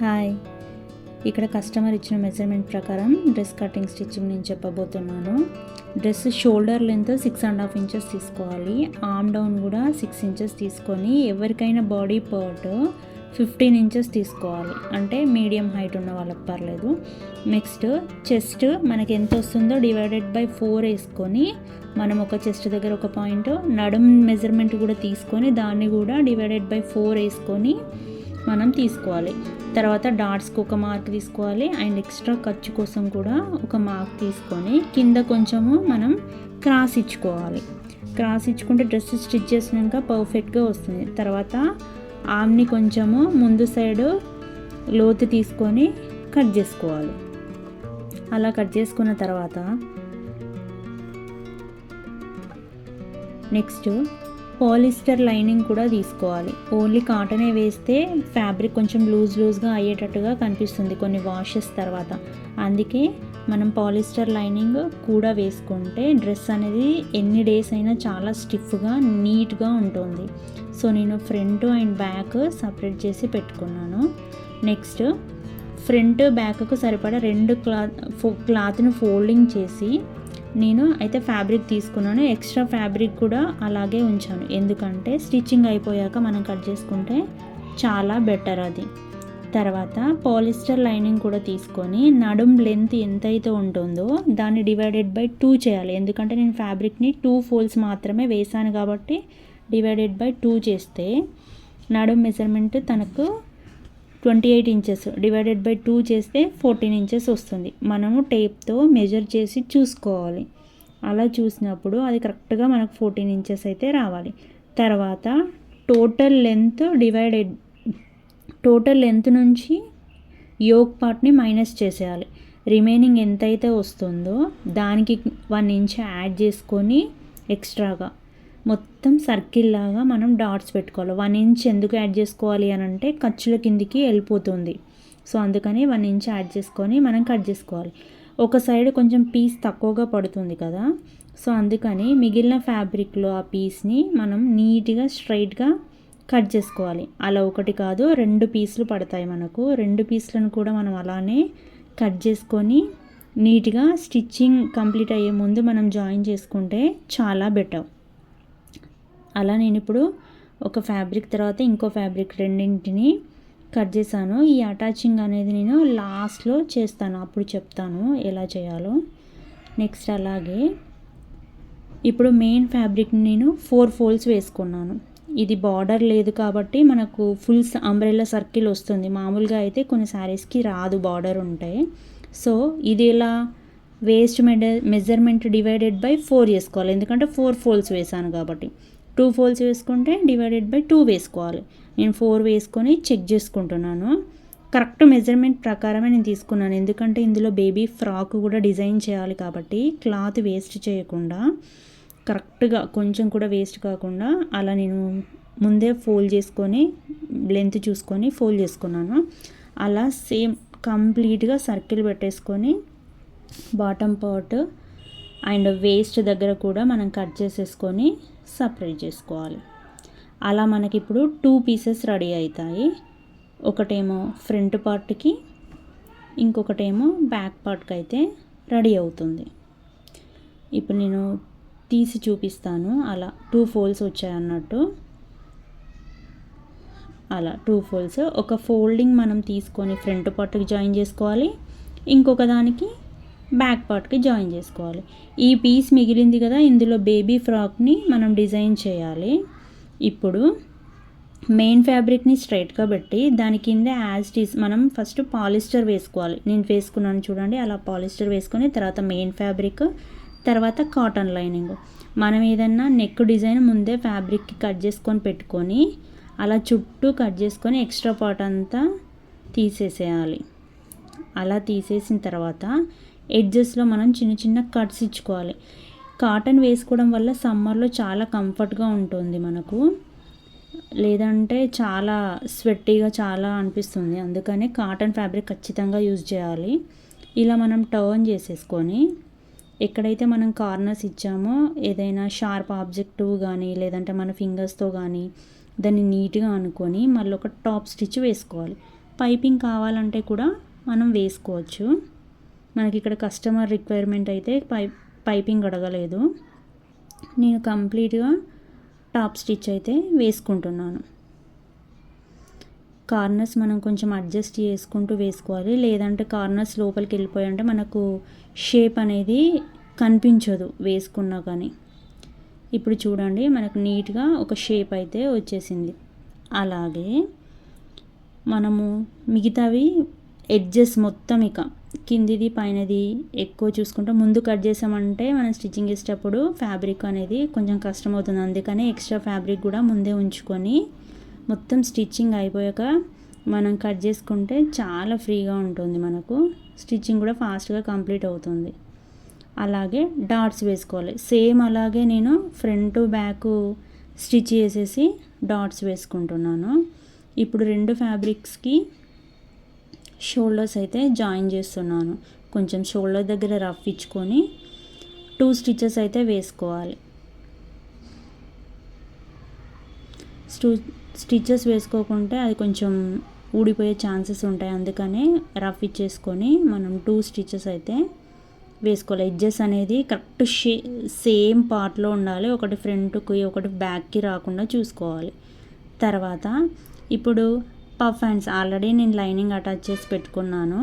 Hi ఇక్కడ customer ఇచ్చిన measurement ప్రకారం డ్రెస్ కటింగ్ స్టిచ్చింగ్ నేను చెప్పబోతున్నాను. Dress shoulder length six and half inches తీసుకోవాలి. ఆర్మ్ డౌన్ కూడా సిక్స్ ఇంచెస్ తీసుకొని ఎవరికైనా బాడీ పార్ట్ ఫిఫ్టీన్ ఇంచెస్ తీసుకోవాలి. అంటే మీడియం హైట్ ఉన్న వాళ్ళకి పర్లేదు. నెక్స్ట్ చెస్ట్ మనకి ఎంత వస్తుందో డివైడెడ్ బై ఫోర్ వేసుకొని మనం ఒక చెస్ట్ దగ్గర ఒక పాయింట్ నడుం మెజర్మెంట్ కూడా తీసుకొని దాన్ని కూడా డివైడెడ్ బై ఫోర్ వేసుకొని మనం తీసుకోవాలి. తర్వాత డాట్స్కి ఒక మార్క్ తీసుకోవాలి. అండ్ ఎక్స్ట్రా ఖర్చు కోసం కూడా ఒక మార్క్ తీసుకొని కింద కొంచెము మనం క్రాస్ ఇచ్చుకోవాలి. క్రాస్ ఇచ్చుకుంటే డ్రెస్ స్టిచ్ చేసినాక పర్ఫెక్ట్గా వస్తుంది. తర్వాత ఆమ్ని కొంచెము ముందు సైడు లోతు తీసుకొని కట్ చేసుకోవాలి. అలా కట్ చేసుకున్న తర్వాత నెక్స్ట్ పాలిస్టర్ లైనింగ్ కూడా తీసుకోవాలి. ఓన్లీ కాటనే వేస్తే ఫ్యాబ్రిక్ కొంచెం లూజ్ లూజ్గా అయ్యేటట్టుగా కనిపిస్తుంది కొన్ని వాషెస్ తర్వాత. అందుకే మనం పాలిస్టర్ లైనింగ్ కూడా వేసుకుంటే డ్రెస్ అనేది ఎన్ని డేస్ అయినా చాలా స్టిఫ్గా నీట్గా ఉంటుంది. సో నేను ఫ్రంట్ అండ్ బ్యాక్ సపరేట్ చేసి పెట్టుకున్నాను. నెక్స్ట్ ఫ్రంట్ బ్యాక్కు సరిపడా రెండు క్లాత్ ఫో క్లాత్ను ఫోల్డింగ్ చేసి నేను అయితే ఫ్యాబ్రిక్ తీసుకున్నాను. ఎక్స్ట్రా ఫ్యాబ్రిక్ కూడా అలాగే ఉంచాను. ఎందుకంటే స్టిచ్చింగ్ అయిపోయాక మనం కట్ చేసుకుంటే చాలా బెటర్ అది. తర్వాత పాలిస్టర్ లైనింగ్ కూడా తీసుకొని నడుం లెంత్ ఎంతైతే ఉంటుందో దాన్ని డివైడెడ్ బై టూ చేయాలి. ఎందుకంటే నేను ఫ్యాబ్రిక్ని టూ ఫోల్స్ మాత్రమే వేసాను కాబట్టి డివైడెడ్ బై టూ చేస్తే నడుం మెజర్మెంట్ తనకు twenty eight inches divided by two చేస్తే ఫోర్టీన్ ఇంచెస్ వస్తుంది. మనము టేప్తో మెజర్ చేసి చూసుకోవాలి. అలా చూసినప్పుడు అది కరెక్ట్గా మనకు ఫోర్టీన్ ఇంచెస్ అయితే రావాలి. తర్వాత total length divided total length నుంచి యోగ్ పార్ట్ని మైనస్ చేసేయాలి. రిమైనింగ్ ఎంతైతే వస్తుందో దానికి వన్ ఇంచ్ యాడ్ చేసుకొని ఎక్స్ట్రాగా మొత్తం సర్కిల్ లాగా మనం డాట్స్ పెట్టుకోవాలి. వన్ ఇంచ్ ఎందుకు యాడ్ చేసుకోవాలి అని అంటే ఖర్చుల కిందికి వెళ్ళిపోతుంది. సో అందుకని వన్ ఇంచ్ యాడ్ చేసుకొని మనం కట్ చేసుకోవాలి. ఒక సైడ్ కొంచెం పీస్ తక్కువగా పడుతుంది కదా. సో అందుకని మిగిలిన ఫ్యాబ్రిక్లో ఆ పీస్ని మనం నీట్గా స్ట్రైట్గా కట్ చేసుకోవాలి. అలా ఒకటి కాదు రెండు పీసులు పడతాయి మనకు. రెండు పీసులను కూడా మనం అలానే కట్ చేసుకొని నీట్గా స్టిచ్చింగ్ కంప్లీట్ అయ్యే ముందు మనం జాయిన్ చేసుకుంటే చాలా బెటర్ అలా నేను ఇప్పుడు ఒక ఫ్యాబ్రిక్ తర్వాత ఇంకో ఫ్యాబ్రిక్ రెండింటిని కట్ చేశాను. ఈ అటాచింగ్ అనేది నేను లాస్ట్లో చేస్తాను. అప్పుడు చెప్తాను ఎలా చేయాలో. నెక్స్ట్ అలాగే ఇప్పుడు మెయిన్ ఫ్యాబ్రిక్ని నేను ఫోర్ ఫోల్డ్స్ వేసుకున్నాను. ఇది బార్డర్ లేదు కాబట్టి మనకు ఫుల్ అంబ్రెల్లా సర్కిల్ వస్తుంది. మామూలుగా అయితే కొన్ని శారీస్కి రాదు బార్డర్ ఉంటాయి. సో ఇది ఎలా? వేస్ట్ మెడ మెజర్మెంట్ డివైడెడ్ బై ఫోర్ చేసుకోవాలి ఎందుకంటే ఫోర్ ఫోల్స్ వేసాను కాబట్టి. టూ ఫోల్డ్స్ వేసుకుంటే డివైడెడ్ బై టూ వేసుకోవాలి. నేను ఫోర్ వేసుకొని చెక్ చేసుకుంటున్నాను. కరెక్ట్ మెజర్మెంట్ ప్రకారమే నేను తీసుకున్నాను. ఎందుకంటే ఇందులో బేబీ ఫ్రాక్ కూడా డిజైన్ చేయాలి కాబట్టి క్లాత్ వేస్ట్ చేయకుండా కరెక్ట్గా కొంచెం కూడా వేస్ట్ కాకుండా అలా నేను ముందే ఫోల్డ్ చేసుకొని లెంత్ చూసుకొని ఫోల్డ్ చేసుకున్నాను. అలా సేమ్ కంప్లీట్గా సర్కిల్ పెట్టేసుకొని బాటమ్ పార్ట్ అండ్ వేస్ట్ దగ్గర కూడా మనం కట్ చేసేసుకొని సపరేట్ చేసుకోవాలి. అలా మనకి ఇప్పుడు టూ పీసెస్ రెడీ అవుతాయి ఒకటేమో ఫ్రంట్ పార్ట్కి ఇంకొకటేమో బ్యాక్ పార్ట్కి అయితే రెడీ అవుతుంది. ఇప్పుడు నేను తీసి చూపిస్తాను. అలా టూ ఫోల్డ్స్ వచ్చాయన్నట్టు అలా టూ ఫోల్డ్స్. ఒక ఫోల్డింగ్ మనం తీసుకొని ఫ్రంట్ పార్ట్కి జాయిన్ చేసుకోవాలి. ఇంకొక దానికి బ్యాక్ పార్ట్కి జాయిన్ చేసుకోవాలి. ఈ పీస్ మిగిలింది కదా ఇందులో బేబీ ఫ్రాక్ని మనం డిజైన్ చేయాలి. ఇప్పుడు మెయిన్ ఫ్యాబ్రిక్ని స్ట్రైట్గా పెట్టి దాని కింద యాజ్ టీస్ మనం ఫస్ట్ పాలిస్టర్ వేసుకోవాలి. నేను వేసుకున్నాను చూడండి అలా పాలిస్టర్ వేసుకొని తర్వాత మెయిన్ ఫ్యాబ్రిక్ తర్వాత కాటన్ లైనింగ్. మనం ఏదన్నా నెక్ డిజైన్ ముందే ఫ్యాబ్రిక్కి కట్ చేసుకొని పెట్టుకొని అలా చుట్టూ కట్ చేసుకొని ఎక్స్ట్రా పార్ట్ అంతా తీసేసేయాలి. అలా తీసేసిన తర్వాత ఎడ్జెస్లో మనం చిన్న చిన్న కట్స్ ఇచ్చుకోవాలి. కాటన్ వేసుకోవడం వల్ల సమ్మర్లో చాలా కంఫర్ట్గా ఉంటుంది మనకు. లేదంటే చాలా స్వెట్టీగా చాలా అనిపిస్తుంది. అందుకనే కాటన్ ఫ్యాబ్రిక్ ఖచ్చితంగా యూజ్ చేయాలి. ఇలా మనం టర్న్ చేసేసుకొని ఎక్కడైతే మనం కార్నర్స్ ఇచ్చామో ఏదైనా షార్ప్ ఆబ్జెక్టివ్ కానీ లేదంటే మన ఫింగర్స్తో కానీ దాన్ని నీట్గా అనుకొని మళ్ళీ ఒక టాప్ స్టిచ్ వేసుకోవాలి. పైపింగ్ కావాలంటే కూడా మనం వేసుకోవచ్చు. మనకి ఇక్కడ కస్టమర్ రిక్వైర్మెంట్ అయితే పై పైపింగ్ అడగలేదు. నేను కంప్లీట్గా టాప్ స్టిచ్ అయితే వేసుకుంటున్నాను. కార్నర్స్ మనం కొంచెం అడ్జస్ట్ చేసుకుంటూ వేసుకోవాలి. లేదంటే కార్నర్స్ లోపలికి వెళ్ళిపోయాయంటే మనకు షేప్ అనేది కనిపించదు వేసుకున్నా కానీ. ఇప్పుడు చూడండి మనకు నీట్గా ఒక షేప్ అయితే వచ్చేసింది. అలాగే మనము మిగతావి ఎడ్జెస్ మొత్తం ఇక కిందిది పైనది ఎక్కువ చూసుకుంటే ముందు కట్ చేసామంటే మనం స్టిచ్చింగ్ చేసేటప్పుడు ఫ్యాబ్రిక్ అనేది కొంచెం కష్టం అవుతుంది అందుకని ఎక్స్ట్రా ఫ్యాబ్రిక్ కూడా ముందే ఉంచుకొని మొత్తం స్టిచ్చింగ్ అయిపోయాక మనం కట్ చేసుకుంటే చాలా ఫ్రీగా ఉంటుంది మనకు. స్టిచ్చింగ్ కూడా ఫాస్ట్గా కంప్లీట్ అవుతుంది. అలాగే డాట్స్ వేసుకోవాలి. సేమ్ అలాగే నేను ఫ్రంట్ బ్యాక్ స్టిచ్ చేసేసి డాట్స్ వేసుకుంటున్నాను. ఇప్పుడు రెండు ఫ్యాబ్రిక్స్కి షోల్డర్స్ అయితే జాయిన్ చేస్తున్నాను. కొంచెం షోల్డర్ దగ్గర రఫ్ ఇచ్చుకొని టూ స్టిచెస్ అయితే వేసుకోవాలి. స్టూ స్టిచెస్ వేసుకోకుంటే అది కొంచెం ఊడిపోయే ఛాన్సెస్ ఉంటాయి. అందుకనే రఫ్ ఇచ్చేసుకొని మనం టూ స్టిచెస్ అయితే వేసుకోవాలి. ఎడ్జెస్ అనేది కరెక్ట్ షే సేమ్ పార్ట్లో ఉండాలి. ఒకటి ఫ్రంట్కి ఒకటి బ్యాక్కి రాకుండా చూసుకోవాలి. తర్వాత ఇప్పుడు పఫ్ హ్యాండ్స్ ఆల్రెడీ నేను లైనింగ్ అటాచ్ చేసి పెట్టుకున్నాను.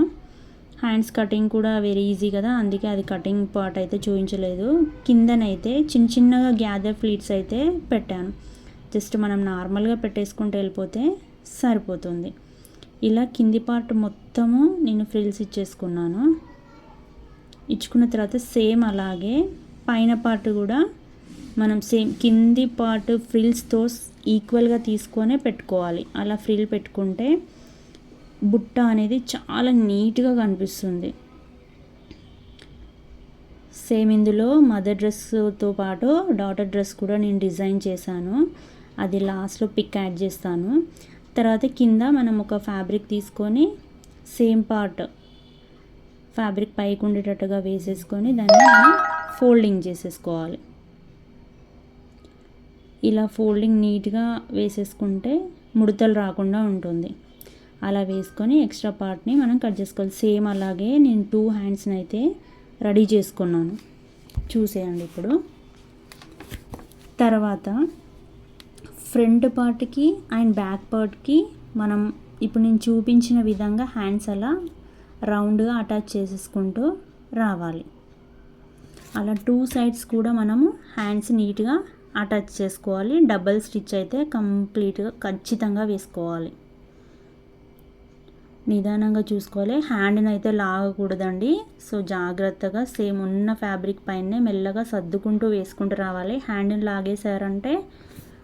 హ్యాండ్స్ కటింగ్ కూడా వెరీ ఈజీ కదా అందుకే అది కటింగ్ పార్ట్ అయితే చూపించలేదు. కిందనైతే చిన్న చిన్నగా గ్యాదర్ ఫ్లీట్స్ అయితే పెట్టాను. జస్ట్ మనం నార్మల్గా పెట్టేసుకుంటూ వెళ్ళిపోతే సరిపోతుంది. ఇలా కింది పార్ట్ మొత్తము నేను ఫ్రిల్స్ ఇచ్చేసుకున్నాను. ఇచ్చుకున్న తర్వాత సేమ్ అలాగే పైన పార్ట్ కూడా మనం సేమ్ కింది పార్ట్ ఫ్రిల్స్తో ఈక్వల్గా తీసుకొనే పెట్టుకోవాలి. అలా ఫ్రిల్ పెట్టుకుంటే బుట్ట అనేది చాలా నీట్గా కనిపిస్తుంది. సేమ్ ఇందులో మదర్ డ్రెస్తో పాటు డాటర్ డ్రెస్ కూడా నేను డిజైన్ చేశాను. అది లాస్ట్లో పిక్ యాడ్ చేస్తాను. తర్వాత కింద మనం ఒక ఫ్యాబ్రిక్ తీసుకొని సేమ్ పార్ట్ ఫ్యాబ్రిక్ పైకి ఉండేటట్టుగా వేసేసుకొని దాన్ని మనం ఫోల్డింగ్ చేసేసుకోవాలి. ఇలా ఫోల్డింగ్ నీట్గా వేసేసుకుంటే ముడతలు రాకుండా ఉంటుంది. అలా వేసుకొని ఎక్స్ట్రా పార్ట్ని మనం కట్ చేసుకోవాలి. సేమ్ అలాగే నేను టూ హ్యాండ్స్ని అయితే రెడీ చేసుకున్నాను. చూసేయండి ఇప్పుడు. తర్వాత ఫ్రంట్ పార్ట్కి అండ్ బ్యాక్ పార్ట్కి మనం ఇప్పుడు నేను చూపించిన విధంగా హ్యాండ్స్ అలా రౌండ్గా అటాచ్ చేసేసుకుంటూ రావాలి. అలా టూ సైడ్స్ కూడా మనము హ్యాండ్స్ నీట్గా అటాచ్ చేసుకోవాలి. డబల్ స్టిచ్ అయితే కంప్లీట్గా ఖచ్చితంగా వేసుకోవాలి. నిదానంగా చూసుకోవాలి. హ్యాండ్ని అయితే లాగకూడదండి. సో జాగ్రత్తగా సేమ్ ఉన్న ఫ్యాబ్రిక్ పైనే మెల్లగా సర్దుకుంటూ వేసుకుంటూ రావాలి. హ్యాండ్ని లాగేశారంటే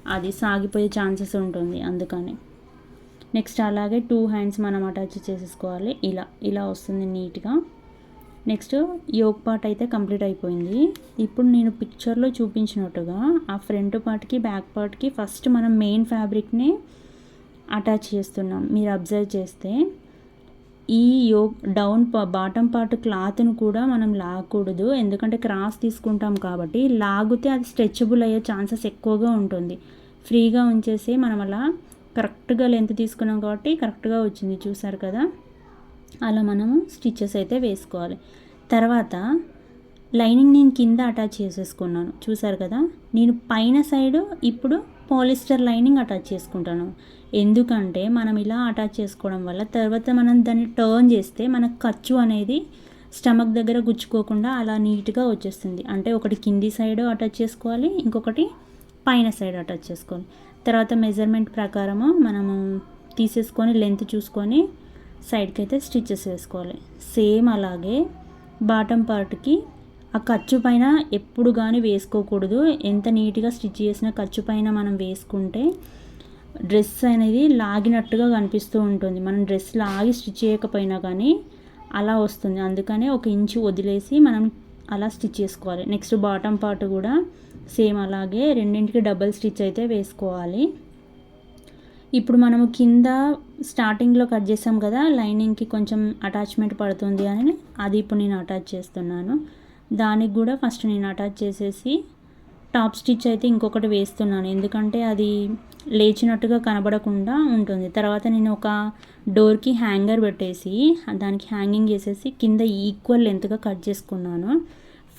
అది సాగిపోయే ఛాన్సెస్ ఉంటుంది అందుకని. నెక్స్ట్ అలాగే టూ హ్యాండ్స్ మనం అటాచ్ చేసేసుకోవాలి. ఇలా ఇలా వస్తుంది నీట్గా. నెక్స్ట్ యోగ్ పార్ట్ అయితే కంప్లీట్ అయిపోయింది. ఇప్పుడు నేను పిక్చర్లో చూపించినట్టుగా ఆ ఫ్రంట్ పార్ట్కి బ్యాక్ పార్ట్కి ఫస్ట్ మనం మెయిన్ ఫ్యాబ్రిక్ని అటాచ్ చేస్తున్నాం. మీరు అబ్జర్వ్ చేస్తే ఈ యో డౌన్ బాటమ్ పార్ట్ క్లాత్ను కూడా మనం లాగకూడదు. ఎందుకంటే క్రాస్ తీసుకుంటాం కాబట్టి లాగితే అది స్ట్రెచబుల్ అయ్యే ఛాన్సెస్ ఎక్కువగా ఉంటుంది. ఫ్రీగా ఉంచేసి మనం అలా కరెక్ట్గా లెంత్ తీసుకున్నాం కాబట్టి కరెక్ట్గా వచ్చింది. చూసారు కదా? అలా మనము స్టిచ్చెస్ అయితే వేసుకోవాలి. తర్వాత లైనింగ్ నేను కింద అటాచ్ చేసేసుకున్నాను. చూసారు కదా? నేను పైన సైడ్ ఇప్పుడు పాలిస్టర్ లైనింగ్ అటాచ్ చేసుకుంటాను. ఎందుకంటే మనం ఇలా అటాచ్ చేసుకోవడం వల్ల తర్వాత మనం దాన్ని టర్న్ చేస్తే మనకు ఖర్చు అనేది స్టమక్ దగ్గర గుచ్చుకోకుండా అలా నీట్గా వచ్చేస్తుంది. అంటే ఒకటి కింది సైడ్ అటాచ్ చేసుకోవాలి ఇంకొకటి పైన సైడ్ అటాచ్ చేసుకోవాలి. తర్వాత మెజర్మెంట్ ప్రకారము మనము తీసేసుకొని లెంత్ చూసుకొని సైడ్కి అయితే స్టిచ్చెస్ వేసుకోవాలి. సేమ్ అలాగే బాటమ్ పార్ట్కి ఆ ఖర్చు పైన ఎప్పుడు కానీ వేసుకోకూడదు. ఎంత నీట్గా స్టిచ్ చేసిన ఖర్చు పైన మనం వేసుకుంటే డ్రెస్ అనేది లాగినట్టుగా కనిపిస్తూ ఉంటుంది. మనం డ్రెస్ లాగి స్టిచ్ చేయకపోయినా కానీ అలా వస్తుంది. అందుకనే ఒక ఇంచు వదిలేసి మనం అలా స్టిచ్ చేసుకోవాలి. నెక్స్ట్ బాటమ్ పార్ట్ కూడా సేమ్ అలాగే రెండింటికి డబల్ స్టిచ్ అయితే వేసుకోవాలి. ఇప్పుడు మనము కింద స్టార్టింగ్లో కట్ చేసాం కదా లైనింగ్కి కొంచెం అటాచ్మెంట్ పడుతుంది అని అది ఇప్పుడు నేను అటాచ్ చేస్తున్నాను. దానికి కూడా ఫస్ట్ నేను అటాచ్ చేసేసి టాప్ స్టిచ్ అయితే ఇంకొకటి వేస్తున్నాను. ఎందుకంటే అది లేచినట్టుగా కనబడకుండా ఉంటుంది. తర్వాత నేను ఒక డోర్కి హ్యాంగర్ పెట్టేసి దానికి హ్యాంగింగ్ చేసేసి కింద ఈక్వల్ లెంత్గా కట్ చేసుకున్నాను.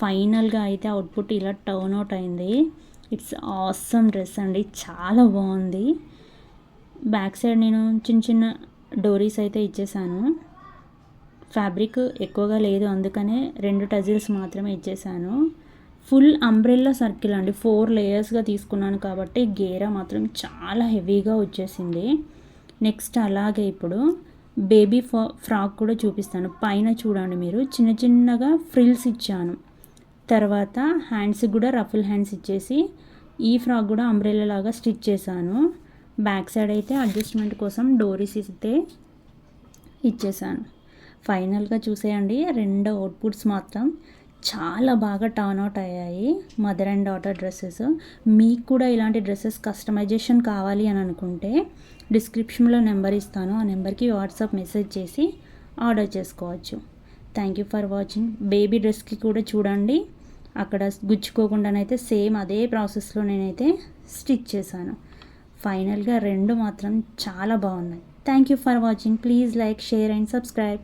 ఫైనల్గా అయితే అవుట్పుట్ ఇలా టర్న్ అవుట్ అయింది. ఇట్స్ ఆసమ్ డ్రెస్ అండి. చాలా బాగుంది. బ్యాక్ సైడ్ నేను చిన్న చిన్న డోరీస్ అయితే ఇచ్చేసాను. ఫ్యాబ్రిక్ ఎక్కువగా లేదు అందుకనే రెండు టజిల్స్ మాత్రమే ఇచ్చేసాను. ఫుల్ అంబ్రెల్లా సర్కిల్ అండి. ఫోర్ లేయర్స్గా తీసుకున్నాను కాబట్టి గేరా మాత్రం చాలా హెవీగా వచ్చేసింది. నెక్స్ట్ అలాగే ఇప్పుడు బేబీ ఫ్రాక్ కూడా చూపిస్తాను. పైన చూడండి మీరు. చిన్న చిన్నగా ఫ్రిల్స్ ఇచ్చాను. తర్వాత హ్యాండ్స్కి కూడా రఫుల్ హ్యాండ్స్ ఇచ్చేసి ఈ ఫ్రాక్ కూడా అంబ్రెల్లా లాగా స్టిచ్ చేశాను. బ్యాక్ సైడ్ అయితే అడ్జస్ట్మెంట్ కోసం డోరీస్ ఇస్తే ఇచ్చేసాను. ఫైనల్గా చూసేయండి రెండు అవుట్పుట్స్ మాత్రం చాలా బాగా టర్న్ అవుట్ అయ్యాయి మదర్ అండ్ డాటర్ డ్రెస్సెస్. మీకు కూడా ఇలాంటి డ్రెస్సెస్ కస్టమైజేషన్ కావాలి అని అనుకుంటే డిస్క్రిప్షన్లో నెంబర్ ఇస్తాను. ఆ నెంబర్కి వాట్సాప్ మెసేజ్ చేసి ఆర్డర్ చేసుకోవచ్చు. Thank you for watching. Baby డ్రెస్కి కూడా చూడండి. అక్కడ గుచ్చుకోకుండానైతే సేమ్ అదే ప్రాసెస్లో నేనైతే స్టిచ్ చేశాను. ఫైనల్గా రెండు మాత్రం చాలా బాగున్నాయి. Thank you for watching. Please like share and subscribe.